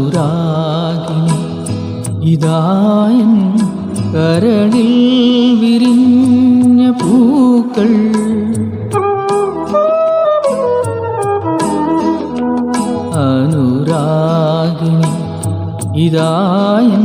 അനുരാഗിനി ഇതായൻ കരളിൽ വിരിഞ്ഞ പൂക്കൾ. അനുരാഗിനി ഇതായൻ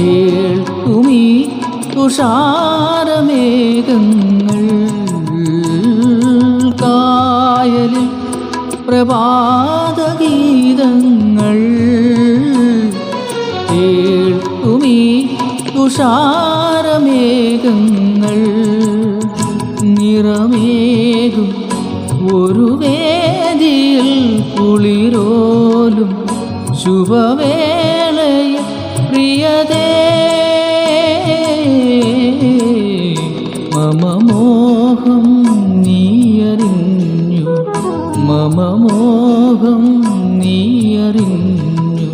കേൾക്കുമീ തുഷാരമേഘങ്ങൾ കായലിൽ പ്രഭാതഗീതങ്ങൾ കേൾക്കുമീ തുഷാരമേഘങ്ങൾ നിറമേകും ഒരു വേദിയിൽ കുളിരോലും ശുഭവേളയിൽ പ്രിയതേ മമ മോഹം നീയറിഞ്ഞു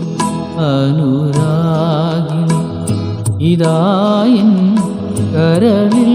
അനുരാഗി ഇതായൻ കരളിൽ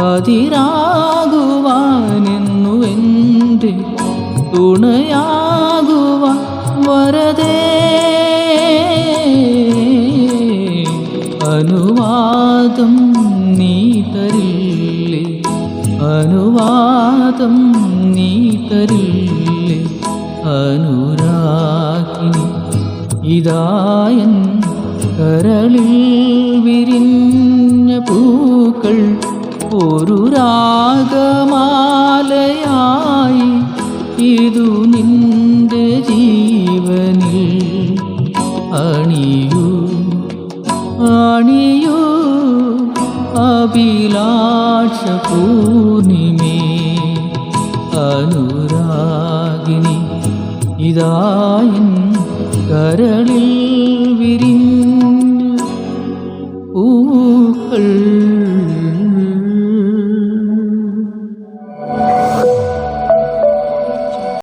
കതിരാകുവാനെന്നു എന്റെ തുണയാകുവാൻ വരതേ. അനുവാദം നീ തരില്ലേ? അനുവാദം നീ തരില്ലേ? അനുരാഗിനി ഇതായൻ കരളിൽ വിരിഞ്ഞ പൂക്കൾ ഒരു രാഗമാലയായി ഇതു നിന്റെ ജീവനിൽ അണിയൂ അണിയൂ അഭിലാഷ പൂർണിമേ അനുരാഗിനി ഇതായിൻ കരളിൽ വിരിഞ്ഞ